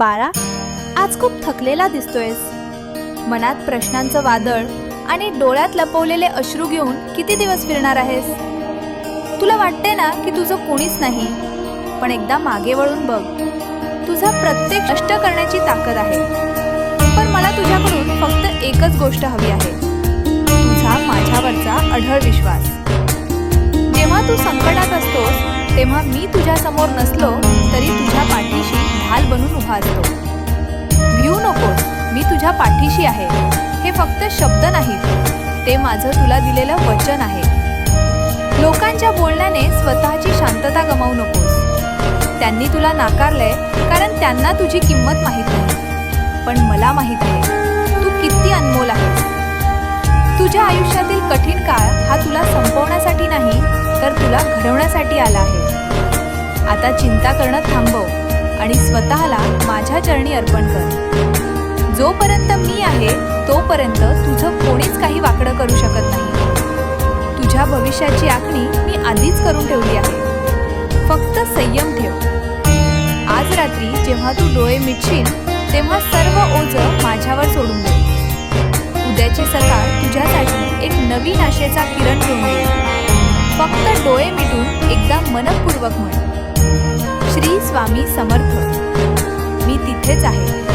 बाळा आज खूप थकलेला दिसतोयस. मनात प्रश्नांचं वादळ आणि डोळ्यात लपवलेले अश्रू घेऊन किती दिवस फिरणार आहेस? तुला वाटते ना की तुझं कोणीच नाही. पण एकदा मागे वळून बघ. तुझा प्रत्येक कष्ट करण्याची ताकद आहे. पण मला तुझ्याकडून फक्त एकच गोष्ट हवी आहे. तुझा माझ्यावरचा अढळ विश्वास. जेव्हा तू संकटात असतोस तेव्हा मी तुझ्या समोर नसलो तरी तुझ्या पाठीशी बनून उभा असतो भिऊ नकोस मी तुझ्या पाठीशी आहे. हे फक्त शब्द नाहीत ते माझं तुला दिलेलं वचन आहे. लोकांच्या बोलण्याने स्वतःची शांतता गमावू नकोस. त्यांनी तुला नाकारलंय कारण त्यांना तुझी किंमत माहीत नाही. पण मला माहीत आहे तू किती अनमोल आहेस. तुझ्या आयुष्यातील कठीण काळ हा तुला संपवण्यासाठी नाही तर तुला घडवण्यासाठी आला आहे. आता चिंता करणं थांबव. चरणी अर्पण कर. जोपर्यंत मी आहे तोपर्यंत तुझं कोणीच काही वाकडं करू शकत नाही. तुझ्या भविष्याची आखणी मी आधीच करून ठेवली आहे. फक्त संयम ठेव. आज रात्री जेव्हा तू डोळे मिटशील तेव्हा सर्व ओझं माझ्यावर सोडून दे. उद्याची सकाळ तुझ्यासाठी एक नवीन आशेचा किरण घेऊन येईल फक्त डोळे मिटून एकदा मनपूर्वक म्हण. श्री स्वामी समर्थ. मी तिथेच आहे.